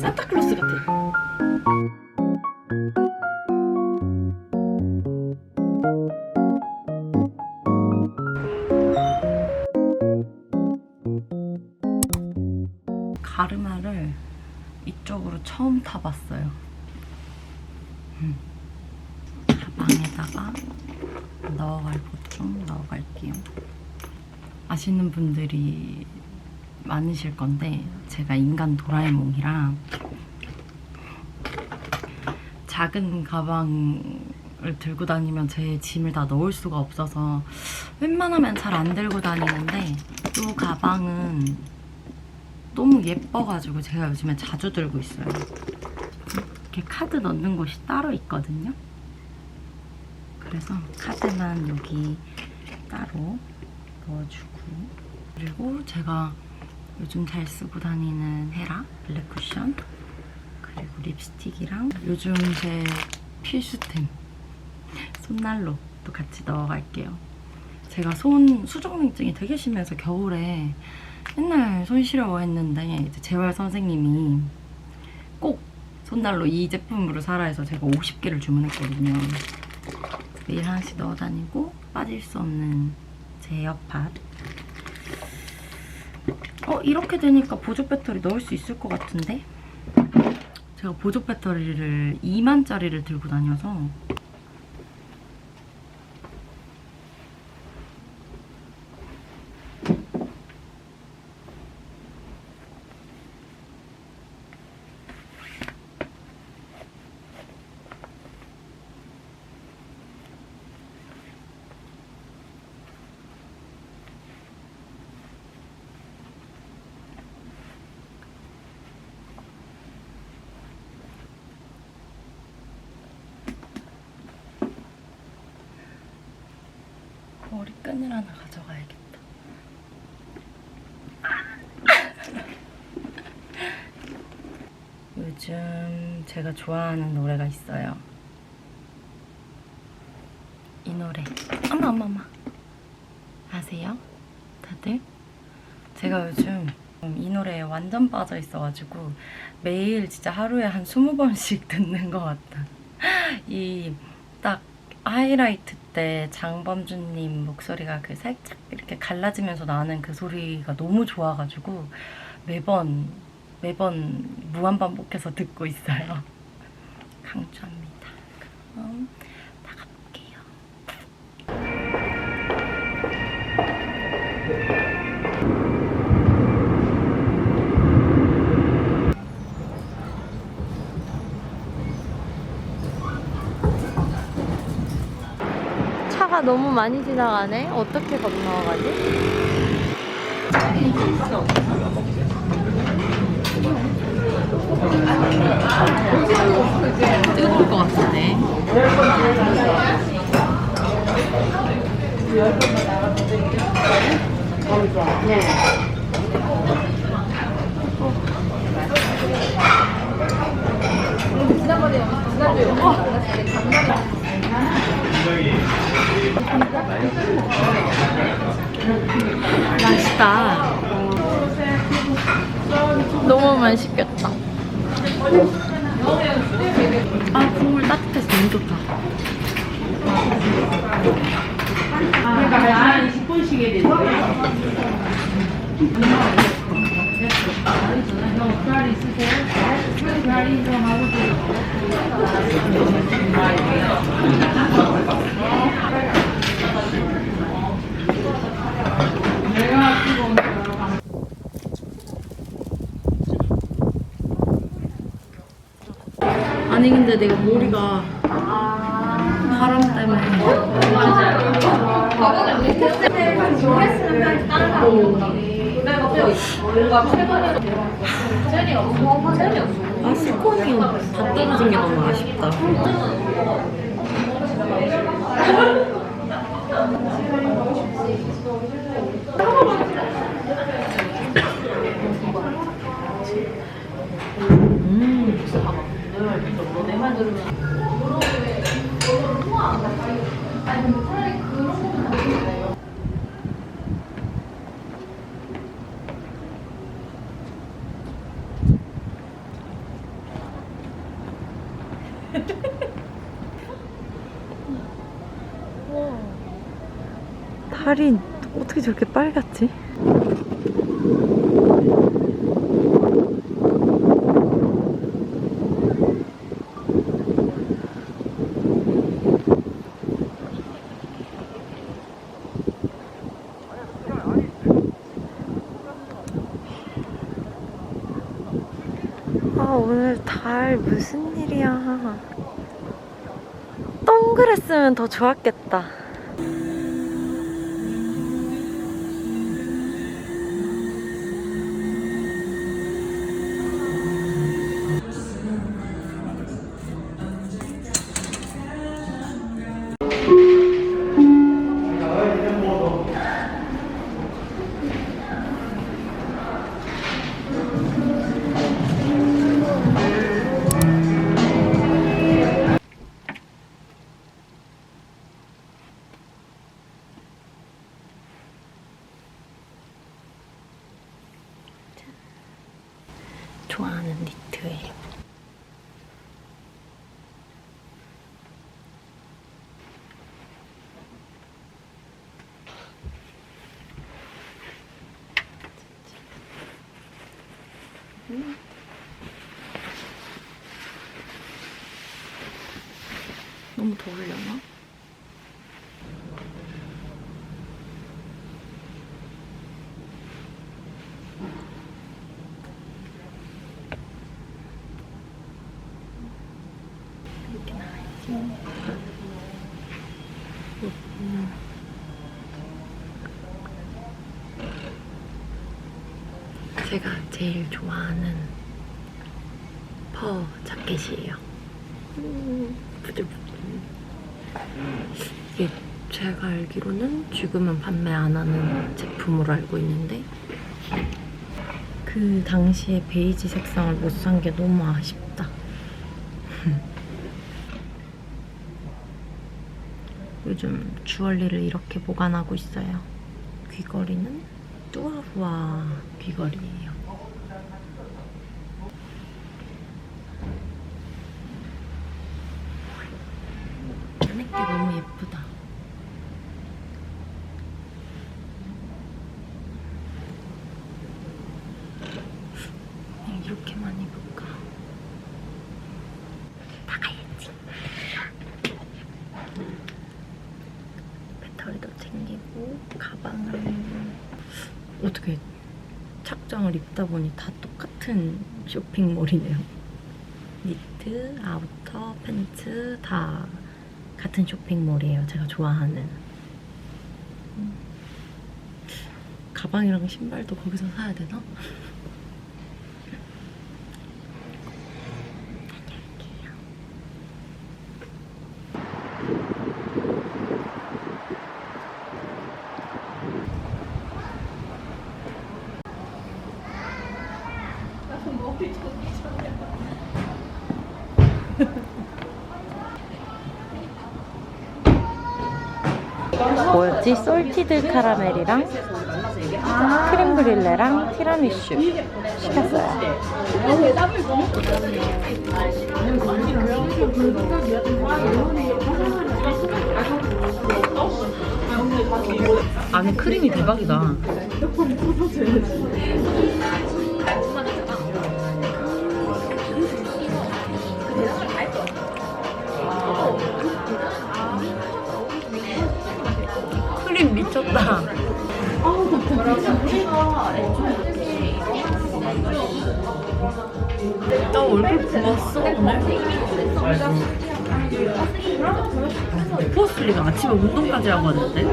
산타클로스 같아. 가르마를 이쪽으로 처음 타봤어요. 음. 가방에다가 넣어갈 것좀 넣어갈게요. 아시는 분들이 많으실 건데 제가 인간 도라에몽이랑 작은 가방을 들고 다니면 제 짐을 다 넣을 수가 없어서 웬만하면 잘 안 들고 다니는데 이 가방은 너무 예뻐가지고 제가 요즘에 자주 들고 있어요. 이렇게 카드 넣는 곳이 따로 있거든요. 그래서 카드만 여기 따로 넣어주고 그리고 제가 요즘 잘 쓰고 다니는 헤라 블랙 쿠션 그리고 립스틱이랑 요즘 제 필수템 손난로도 같이 넣어갈게요. 제가 손 수족냉증이 되게 심해서 겨울에 맨날 손 시려워 했는데 이제 재활 선생님이 꼭 손난로 이 제품으로 사라 해서 제가 50개를 주문했거든요. 매일 하나씩 넣어 다니고 빠질 수 없는 제 에어팟. 어 이렇게 되니까 보조 배터리 넣을 수 있을 것 같은데? 제가 보조 배터리를 2만짜리를 들고 다녀서 머리끈을 하나 가져가야겠다. 요즘 제가 좋아하는 노래가 있어요. 이 노래. 어머, 어머, 어머. 아세요? 다들? 제가 요즘 이 노래에 완전 빠져 있어가지고 매일 진짜 하루에 한 20번씩 듣는 것 같다. 이 딱 하이라이트 때 장범준님 목소리가 그 살짝 이렇게 갈라지면서 나는 그 소리가 너무 좋아가지고 매번 매번 무한 반복해서 듣고 있어요. 강추합니다. 그럼 차가 너무 많이 지나가네. 어떻게 건너가지? 뜨거울 것 같은데. 맛 맛있겠다. 아, 국물 따뜻해서 너무 좋다. 그러니까 한 20분씩 해야 되는데. 내가 지금 아니, 근데 내가 머리가 바람 때문에. 아, 스콘이 다 떨어진 게 너무 아쉽다. 들으면 다리 어떻게 저렇게 빨갛지? 오늘 달 무슨 일이야? 동그랬으면 더 좋았겠다 너무 더울려나? 이렇게 나와야지. 음. 제일 좋아하는 퍼 자켓이에요. 이게 제가 알기로는 지금은 판매 안 하는 제품으로 알고 있는데 그 당시에 베이지 색상을 못 산 게 너무 아쉽다. 요즘 주얼리를 이렇게 보관하고 있어요. 귀걸이는 뚜아후아 귀걸이에요. 안에 게 너무 예쁘다. 그냥 이렇게만 입을까? 나가야지. 배터리도 챙기고 가방을 어떻게 착장을 입다 보니 다 똑같은 쇼핑몰이네요. 니트, 아우터, 팬츠 다 같은 쇼핑몰이에요. 제가 좋아하는. 음. 가방이랑 신발도 거기서 사야 되나? 뭐였지? 솔티드 카라멜이랑 크림 브릴레랑 티라미슈 시켰어요. 안에 크림이 대박이다. 얼굴 부었어 오늘. 포스리가 아침에 운동까지 하고 왔는데.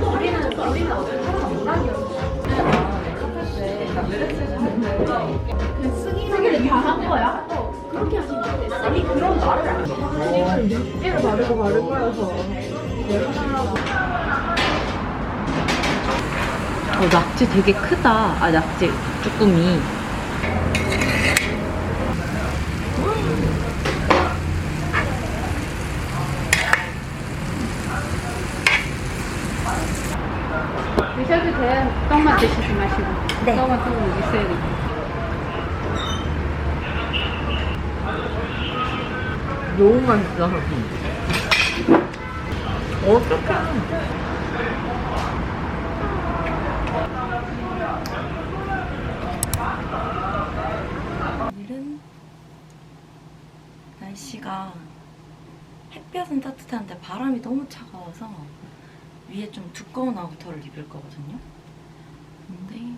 어, 낙지 되게 크다. 아, 낙지 쭈꾸미. 네. 뼈 같은 거 있어야 돼. 너무 맛있다. 어떡해. 오늘은 날씨가 햇볕은 따뜻한데 바람이 너무 차가워서 위에 좀 두꺼운 아우터를 입을 거거든요. 근데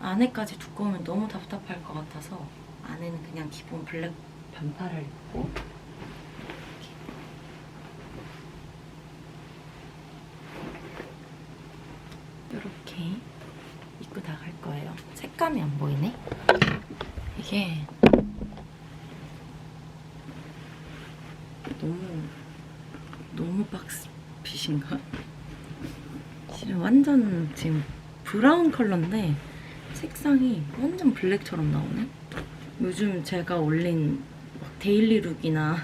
안에까지 두꺼우면 너무 답답할 것 같아서 안에는 그냥 기본 블랙 반팔을 입고 이렇게 입고 나갈 거예요. 색감이 안 보이네. 이게 너무 너무 박스핏인가? 실은 완전 지금 브라운 컬러인데 색상이 완전 블랙처럼 나오네. 요즘 제가 올린 막 데일리 룩이나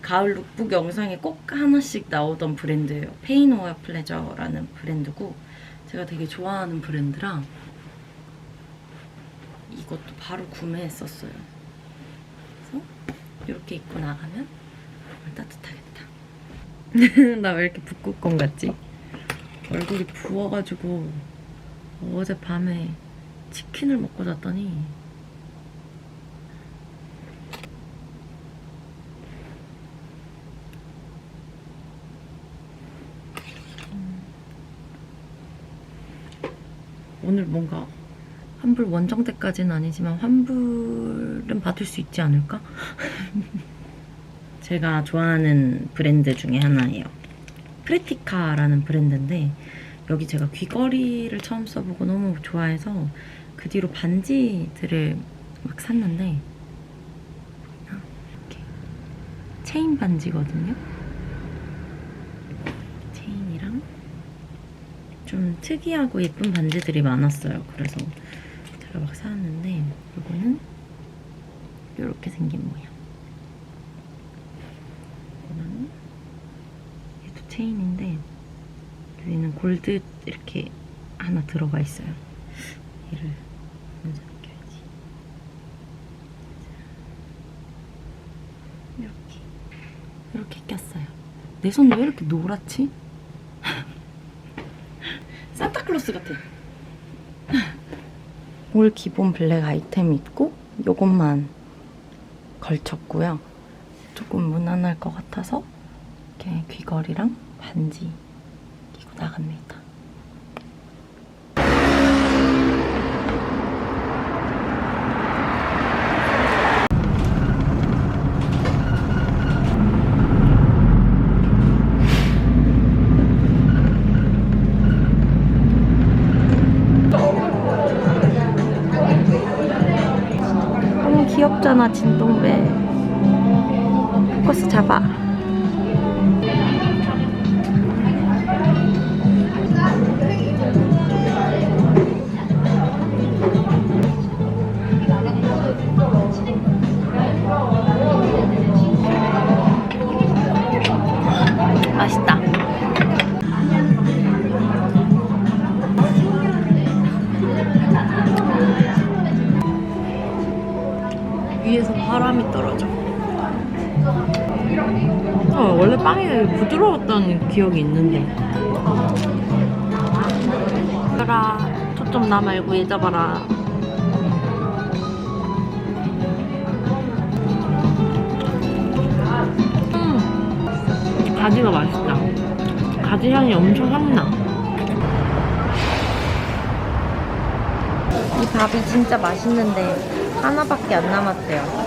가을 룩북 영상에 꼭 하나씩 나오던 브랜드예요. 페이노와 플레저라는 브랜드고 제가 되게 좋아하는 브랜드라 이것도 바로 구매했었어요. 그래서 이렇게 입고 나가면 따뜻하겠다. 나 왜 이렇게 북극곰 같지? 얼굴이 부어가지고 어제 밤에 치킨을 먹고 잤더니 음. 오늘 뭔가 환불 원정대까지는 아니지만 환불은 받을 수 있지 않을까? 제가 좋아하는 브랜드 중에 하나예요. 프레티카라는 브랜드인데 여기 제가 귀걸이를 처음 써보고 너무 좋아해서 그 뒤로 반지들을 막 샀는데 이렇게 체인 반지거든요. 체인이랑 좀 특이하고 예쁜 반지들이 많았어요. 그래서 제가 막 사왔는데 이거는 이렇게 생긴 모양. 이거는 얘도 체인인데 여기는 골드 이렇게 하나 들어가 있어요. 얘를 먼저 느껴야지. 이렇게 이렇게 꼈어요. 내 손 왜 이렇게 노랗지? 산타클로스 같아. 올 기본 블랙 아이템 있고 요것만 걸쳤고요. 조금 무난할 것 같아서 이렇게 귀걸이랑 반지 나갑니다. 너무 귀엽잖아 진동배 포커스 잡아 기억이 있는데. 얘들아, 초점 나 말고 얘 잡아라. 음, 가지가 맛있다. 가지 향이 엄청 확 나. 이 밥이 진짜 맛있는데 하나밖에 안 남았대요.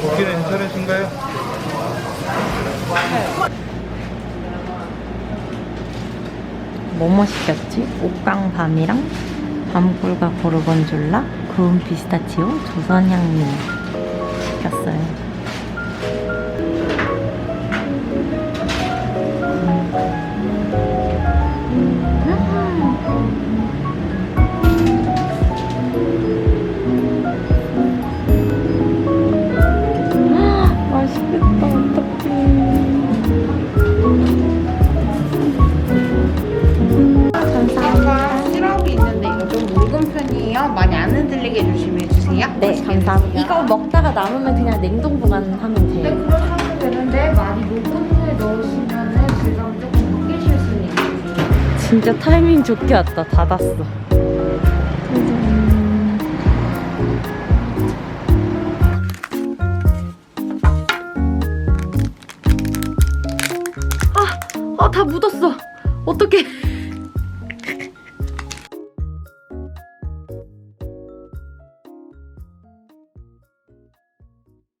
고기는 괜찮으신가요? 뭐뭐 시켰지? 옥강밤이랑 밤꿀과 고르곤졸라, 구운 피스타치오, 조선향미 시켰어요. 빠르게 조심해주세요. 네, 감사합니다. 이거 먹다가 남으면 그냥 냉동 보관하면 돼요. 네, 그렇게 하면 되는데 많이 녹은 후에 넣으시면 질감 조금 바뀌실 수 있어요. 진짜 타이밍 좋게 왔다. 닫았어.